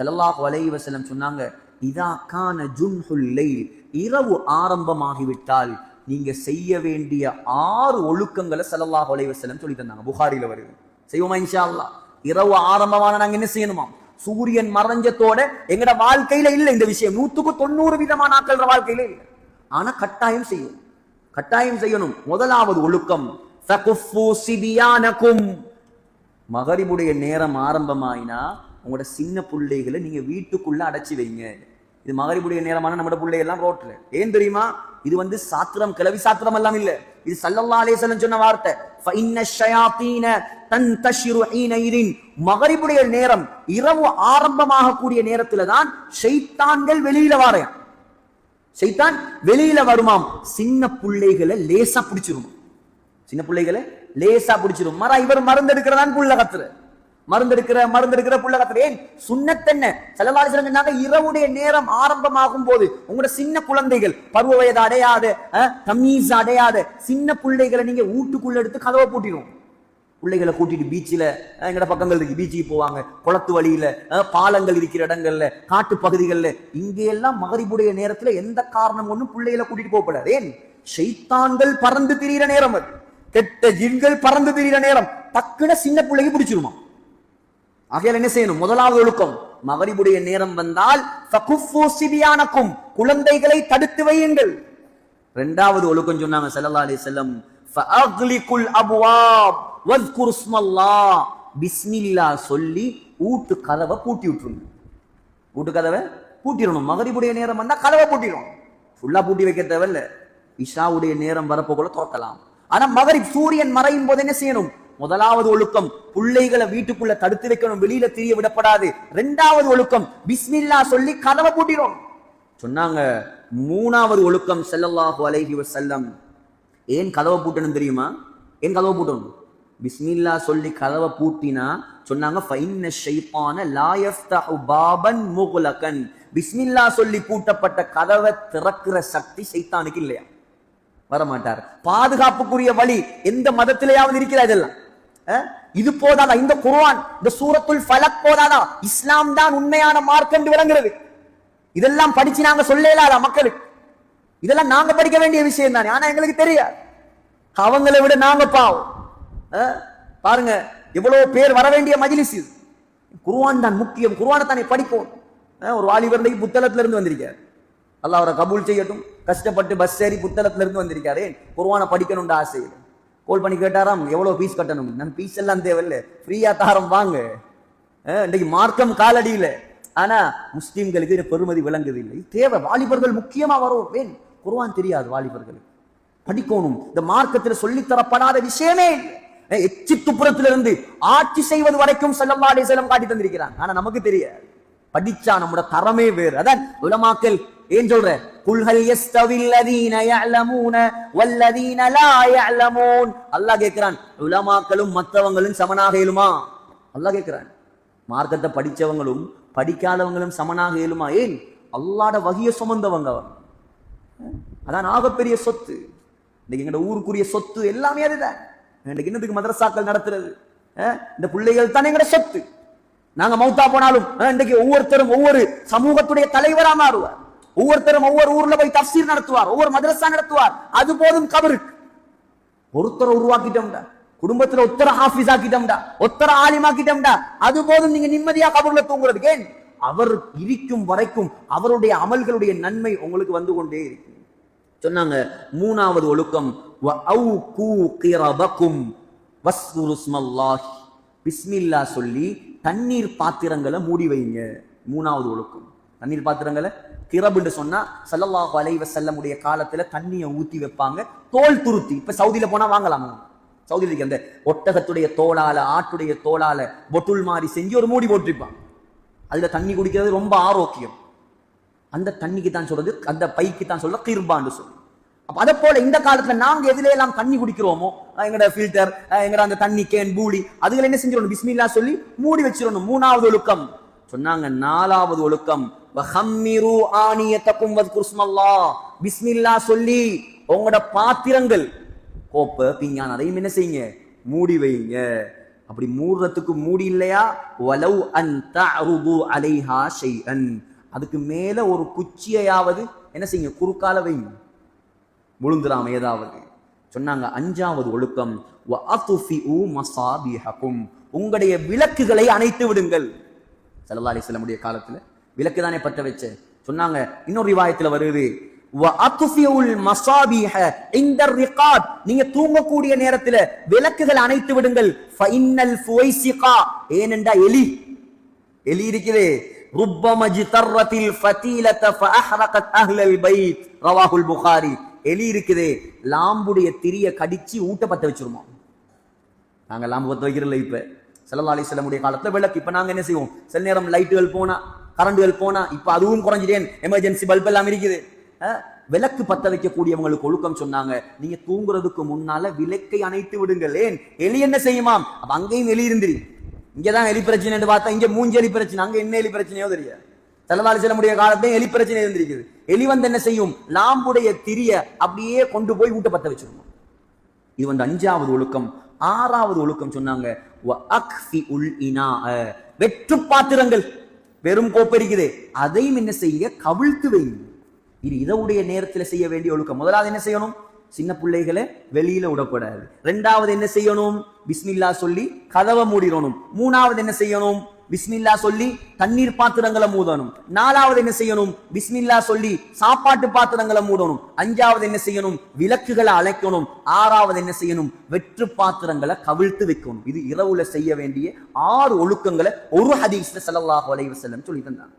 ஸல்லல்லாஹு அலைஹி வஸல்லம் சொன்னாங்க இதா கான ஜுன்ஹுல் இரவு ஆரம்பமாகிவிட்டால் நீங்க செய்ய வேண்டிய ஆறு ஒழுக்கங்களை செலல்லாஹ் அலைஹி சொல்லி தந்தாங்க புகாரில வருது. செய்வோமா இன்ஷா அல்லாஹ் இரவு ஆரம்பமான நாங்க என்ன செய்யணுமா? சூரியன் மறைஞ்சத்தோட எங்கட வாழ்க்கையில இல்ல இந்த விஷயம். நூத்துக்கு தொண்ணூறு விதமான ஆட்கள் வாழ்க்கையில இல்லை. ஆனா கட்டாயம் செய்யும் கட்டாயம் செய்யணும். முதலாவது ஒழுக்கம் ஃபகுஃபு சிபியானக்கும். மகரிபுடைய நேரம் ஆரம்பமாயினா உங்களோட சின்ன பிள்ளைகளை நீங்க வீட்டுக்குள்ள அடைச்சி வைங்க. இது மகரிபுடைய நேரமான நம்ம பிள்ளை ரோட்டில் ஏன் தெரியுமா? இது வந்து சாத்திரம் கிளவி சாத்திரம் எல்லாம் இல்ல. இது சல்லல்லா அலேசலம் சொன்ன வார்த்தை. ஃபஇன்ன ஷயாத்தீன மகரிபுடைய நேரம் இரவு ஆரம்பமாக கூடிய நேரத்துல தான் ஷைத்தான்கள் வெளியில வாரையாம் ஷைத்தான் வெளியில வருமாம். சின்ன பிள்ளைகளை லேசா பிடிச்சிருமா சின்ன பிள்ளைகளை லேசா பிடிச்சிரும் மரம் இவர் மருந்தெடுக்கிறதான் புள்ள கத்துற மருந்தெடுக்கிற மருந்தெடுக்கிற புள்ள ஏன்? சுண்ணத்தென்ன செலவாளி சொன்னாங்க இரவுடைய நேரம் ஆரம்பமாகும் போது உங்களோட சின்ன குழந்தைகள் பருவ வயது அடையாத அஹ், தமீஸ் அடையாத சின்ன பிள்ளைகளை நீங்க வீட்டுக்குள்ள எடுத்து கதவை பூட்டிடும் பிள்ளைகளை கூட்டிட்டு பீச்சில் எங்கட பக்கங்கள் இருக்கு. பீச்சுக்கு போவாங்க. குளத்து வழியில பாலங்கள் இருக்கிற இடங்கள்ல காட்டு பகுதிகளில். இங்கெல்லாம் மகரிபுடைய நேரத்துல எந்த காரணம் ஒன்றும் பிள்ளைகளை கூட்டிட்டு போகப்படாது ஏன்? ஷைத்தான்கள் பறந்து திரியிற நேரம் அது. கெட்ட ஜின்கள் பறந்து திரியிற நேரம். டக்குன சின்ன பிள்ளைக்கு பிடிச்சிருமா? ஆகையால் என்ன செய்யணும்? முதலாவது ஒழுக்கம். மகரிபுடைய நேரம் வந்தால் சிபியானக்கும் குழந்தைகளை தடுத்து வையுங்கள். இரண்டாவது ஒழுக்கம் சொன்னாங்க சல்லா அலி செல்லம் ஃபஅக்லிகுல் அபுவா வذ்குர் இஸ்மல்லாஹ் பிஸ்மில்லா சொல்லி ஊட்டு கதவை பூட்டி விட்டுருங்க. வீட்டு கதவை பூட்டிடணும். மகரிபுடைய நேரம் வந்தால் கதவை பூட்டிடும். ஃபுல்லா பூட்டி வைக்க தேவையில்ல. இஷாவுடைய நேரம் வரப்போ கூட திறக்கலாம் ஆனால் மகரிப் சூரியன் மறையும் போது என்ன செய்யணும்? முதலாவது ஒழுக்கம் பிள்ளைகளை வீட்டுக்குள்ள தடுத்து வைக்கணும் வெளியில தெரிய விடப்படாது. ரெண்டாவது ஒழுக்கம் பிஸ்மில்லா சொல்லி கதவை பூட்டிடும் சொன்னாங்க மூணாவது ஒழுக்கம் செல்லல்லாஹு அலைஹி வசல்லம் ஏன் கதவை பூட்டணும் தெரியுமா? ஏன் கதவை பூட்டணும்? பிஸ்மில்லா சொல்லி கதவை பூட்டினா சொன்னாங்க ஃபைன்ன ஷைப்பான லா பாபன் முக்லகன் பிஸ்மில்லா சொல்லி பூட்டப்பட்ட கதவை திறக்கிற சக்தி சைத்தானுக்கு இல்லையா? வரமாட்டார். பாதுகாப்புக்குரிய வழி எந்த மதத்திலேயாவது இருக்கிறா இதெல்லாம்? இது போதாதா? இந்த குர்வான் இந்த சூரத்துல் ஃபலக் போதாதா? இஸ்லாம் தான் உண்மையான மார்க் என்று விளங்குறது இதெல்லாம் படிச்சு நாங்க சொல்லலாதா மக்களுக்கு? இதெல்லாம் நாங்க படிக்க வேண்டிய விஷயம் தானே. ஆனா எங்களுக்கு தெரியாது அவங்களை விட நாங்க பாவம். பாருங்க எவ்வளவு பேர் வர வேண்டிய மஜிலிஸ் இது. குருவான் தான் முக்கியம். குருவானை தானே படிப்போம். ஒரு வாலிபர் புத்தளத்துல புத்தகத்துல இருந்து வந்திருக்கார். அல்ல அவரை கபூல் செய்யட்டும். கஷ்டப்பட்டு பஸ் ஏறி புத்தகத்துல இருந்து வந்திருக்காரு. குருவானை படிக்கணும்னு ஆசை கோல் பண்ணி கேட்டாராம் எவ்வளோ பீஸ் கட்டணும்? நான் பீஸ் எல்லாம் தேவையில்ல. ஃப்ரீயாக தாரம் வாங்க. இன்றைக்கு மார்க்கம் காலடியில். ஆனால் முஸ்லீம்களுக்கு இது பெருமதி விளங்குது இல்லை தேவை. வாலிபர்கள் முக்கியமாக வரும். வேன் குருவான் தெரியாது வாலிபர்களுக்கு. படிக்கணும். இந்த மார்க்கத்தில் சொல்லித் தரப்படாத விஷயமே எச்சி துப்புரத்திலிருந்து ஆட்சி செய்வது வரைக்கும் செல்லம் அலைஹி செல்லம் காட்டி தந்திருக்கிறாங்க ஆனால் நமக்கு தெரியாது. படிச்சா நம்மட தரமே வேறு. அதான் உலமாக்கல் ஏன் சொல்ற? குல்ஹல் யஸ்தவில்லதீன யஅலமூன வல்லதீன லா யஅலமூன். அல்லாஹ் கேக்குறான் உலமாக்களும் மத்தவங்களும் சமனாக இயலுமா அல்லாஹ் கேக்குறான் மார்க்கத்தை படிச்சவங்களும் படிக்காதவங்களும் சமனாக இயலுமா ஏன்? அல்லாட வகிய சுமந்தவங்க அதான் ஆகப்பெரிய சொத்து. இன்னைக்கு எங்கட ஊருக்குரிய சொத்து எல்லாமே அதுதான். இன்னைக்கு என்னதுக்கு மதரசாக்கள் நடத்துறது? இந்த பிள்ளைகள் தானே எங்கட சொத்து. நாங்க மௌத்தா போனாலும் அஹ், இன்னைக்கு ஒவ்வொருத்தரும் ஒவ்வொரு சமூகத்துடைய தலைவரா மாறுவார். ஒவ்வொருத்தரும் ஒவ்வொரு ஊர்ல போய் தப்சீர் நடத்துவார் ஒவ்வொரு மதரசா நடத்துவார். அது போதும் கபருக்கு ஒருத்தரை உருவாக்கிட்டோம்டா. குடும்பத்துல ஒத்தர ஹாஃபிஸ் ஆக்கிட்டோம்டா ஒத்தர ஆலிமாக்கிட்டோம்டா. அது போதும் நீங்க நிம்மதியா கபர்ல தூங்குறதுக்கு. ஏன்? அவர் இருக்கும் வரைக்கும் அவருடைய அமல்களுடைய நன்மை உங்களுக்கு வந்து கொண்டே இருக்கும். சொன்னாங்க மூணாவது ஒழுக்கம் வஅவ்கு கிரபக்கும் வஸ்குரு பிஸ்மில்லா சொல்லி தண்ணீர் பாத்திரங்களை மூடி வைங்க. மூணாவது ஒழுக்கம். தண்ணீர் பாத்திரங்களை கிரபுன்னு சொன்னா ஸல்லல்லாஹு அலைவ செல்லமுடைய காலத்துல தண்ணியை ஊத்தி வைப்பாங்க. தோல் துருத்தி. இப்ப சவுதியில போனா வாங்கலாமா? சவுதியில அந்த ஒட்டகத்துடைய தோளால ஆட்டுடைய தோளால பொட்டுள் மாதிரி செஞ்சு ஒரு மூடி போட்டிருப்பாங்க அதுல தண்ணி குடிக்கிறது ரொம்ப ஆரோக்கியம். அந்த தண்ணிக்கு தான் சொல்றது அந்த பைக்கு தான் சொல்ற கிர்பான்னு சொல்லு. அப்போ அதை போல இந்த காலத்துல நாங்கள் எதுல எல்லாம் தண்ணி குடிக்கிறோமோ எங்களோட எங்கட ஃபில்டர் எங்களோட அந்த தண்ணி கேன் பூடி அதுல என்ன செஞ்சிடணும்? பிஸ்மில்லா சொல்லி மூடி வச்சிடணும். மூணாவது ஒழுக்கம். சொன்னாங்க நாலாவது ஒழுக்கம். வஹம்மிரு ஆனியத்தக்கும் வத்குர்ஸ்மல்லாஹ் பிஸ்மில்லா சொல்லி உங்களோட பாத்திரங்கள் கோப்பை பிஞ்ஞான் அதையும் என்ன செய்யுங்க? மூடி வைங்க. அப்படி மூடுறதுக்கு மூடி இல்லையா? வலவ் அன் தஅருது அலைஹா ஷைஅன். அதுக்கு மேல ஒரு குச்சியையாவது என்ன செய்யுங்க? குறுக்கால வைங்க. விழுந்துடாம ஏதாவது. சொன்னாங்க அஞ்சாவது ஒழுக்கம் உங்களுடைய விளக்குகளை அணைத்து விடுங்கள். ஸல்லல்லாஹு அலி வஸல்லமுடைய காலத்துல விளக்கு தானே பற்ற வச்ச. சொன்னாங்க இன்னொரு ரிவாயத்துல வருது நீங்க தூங்கக்கூடிய நேரத்துல விளக்குகள் அணைத்து விடுங்கள். ஏனென்றா எலி. எலி இருக்குது. ருப்பமஜி ஜிதர்ரத்தில் ஃபதீலத ஃபஅஹ்ரகத் அஹ்லல் பைத். ரவாஹுல் புகாரி. எலி இருக்குது லாம்புடைய திரிய கடிச்சு ஊட்ட பற்ற வச்சிருமோம் நாங்க லாம்பு பத்த வைக்கிறோம்ல இப்ப. ஸல்லல்லாஹு அலைஹி வஸல்லமுடைய காலத்துல விளக்கு. இப்ப நாங்க என்ன செய்வோம்? சில நேரம் லைட்டுகள் போனா கரண்டுகள் போனா இப்ப அதுவும் குறைஞ்சிட்டேன். எமர்ஜென்சி பல்ப் எல்லாம் இருக்குது. விளக்கு பத்த வைக்கக்கூடியவங்களுக்கு ஒழுக்கம் சொன்னாங்க. நீங்க தூங்குறதுக்கு முன்னால விளக்கை அணைத்து விடுங்களேன் எலி என்ன செய்யுமாம்? அப்ப அங்கேயும் எலி இருந்திரி. இங்கதான் எலி பிரச்சனை பார்த்தா இங்க மூஞ்சி எலி பிரச்சனை அங்க என்ன எலி பிரச்சனையோ தெரியாது. செலவாளி செல்லமுடைய காலத்தையும் எலி பிரச்சனை இருந்திருக்குது. எலி வந்து என்ன செய்யும்? லாம்புடைய திரிய அப்படியே கொண்டு போய் ஊட்ட பத்த வச்சிருக்கும். இது வந்து அஞ்சாவது ஒழுக்கம். ஆறாவது ஒழுக்கம் சொன்னாங்க. வெற்று பாத்திரங்கள். வெறும் கோப்பரிக்குதே அதையும் என்ன செய்ய கவிழ்த்து வைங்க இது இதவுடைய நேரத்துல செய்ய வேண்டிய ஒழுக்கம். முதலாவது என்ன செய்யணும்? சின்ன பிள்ளைகளை வெளியில விடக்கூடாது. ரெண்டாவது என்ன செய்யணும்? பிஸ்மில்லா சொல்லி கதவை மூடிடணும். மூணாவது என்ன செய்யணும்? பிஸ்மில்லா சொல்லி தண்ணீர் பாத்திரங்களை மூடணும். நாலாவது என்ன செய்யணும்? பிஸ்மில்லா சொல்லி சாப்பாட்டு பாத்திரங்களை மூடணும். அஞ்சாவது என்ன செய்யணும்? விளக்குகளை அழைக்கணும். ஆறாவது என்ன செய்யணும்? வெற்று பாத்திரங்களை கவிழ்த்து வைக்கணும். இது இரவுல செய்ய வேண்டிய ஆறு ஒழுக்கங்களை ஒரு ஹதீஸ்ல ஸல்லல்லாஹு அலைஹி வஸல்லம் சொல்லி தந்தாங்க.